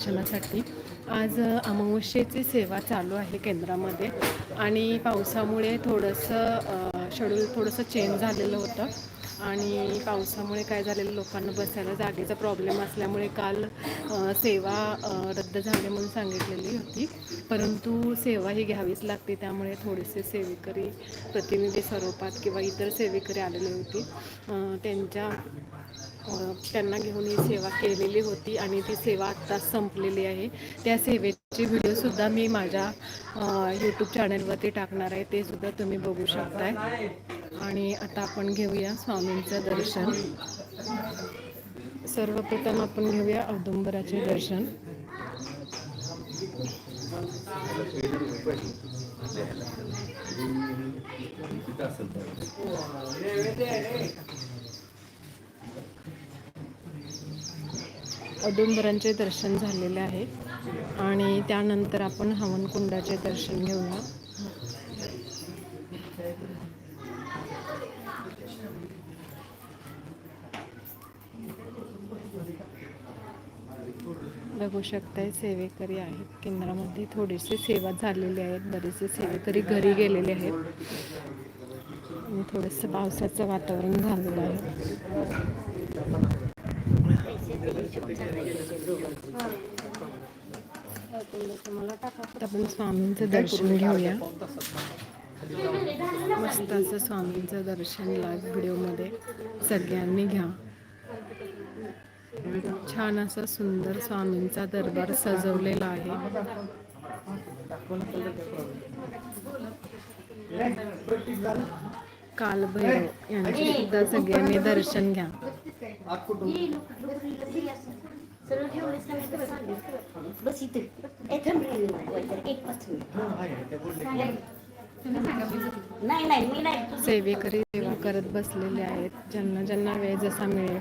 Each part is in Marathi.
दर्शनासाठी आज अमावस्येची सेवा चालू आहे केंद्रामध्ये आणि पावसामुळे थोडंसं शेड्यूल थोडंसं चेंज झालेलं होतं आणि पावसामुळे काय झालेलं लोकांना बसायला जागेचा प्रॉब्लेम असल्यामुळे काल सेवा रद्द झाली म्हणून सांगितलेली होती. परंतु सेवा ही घ्यावीच लागते त्यामुळे थोडेसे सेवेकरी प्रतिनिधी स्वरूपात किंवा इतर सेवेकरी आलेले होते. त्यांच्या त्यांना घेऊन ही सेवा केलेली होती आणि ती सेवा आत्ताच संपलेली आहे. त्या सेवेची व्हिडिओसुद्धा मी माझ्या यूट्यूब चॅनलवरती टाकणार आहे. ते सुद्धा तुम्ही बघू शकताय. आणि आता आपण घेऊया स्वामींचं दर्शन. सर्वप्रथम आपण घेऊया औदुंबराचे दर्शन. औदुंबरांचे दर्शन झालेले आहे. आणि त्यानंतर आपण हवनकुंडाचे दर्शन घेऊया. बघू शकताय सेवेकरी आहेत. केंद्रामध्ये थोडेसे सेवा झालेले आहेत. बरेचसे सेवेकरी घरी गेलेले आहेत. आणि थोडंसं पावसाचं वातावरण झालेलं आहे. आपण स्वामींचं दर्शन घेऊया. मस्त असं स्वामींचं दर्शन लाईव्ह व्हिडिओमध्ये सगळ्यांनी घ्या. छान असा सुंदर स्वामींचा दरबार सजवलेला आहे. कालभैरव यांचे सुद्धा सगळ्यांनी दर्शन घ्या. बस इथे नाही नाही मी नाही सेवेकरी सेवा करत बसलेले आहेत. ज्यांना ज्यांना वेळ जसा मिळेल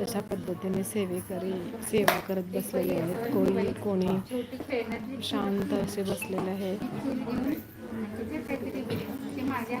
तशा पद्धतीने सेवेकरी सेवा करत बसलेले आहेत. कोणी कोणी शांत असे बसलेले आहेत. माझ्या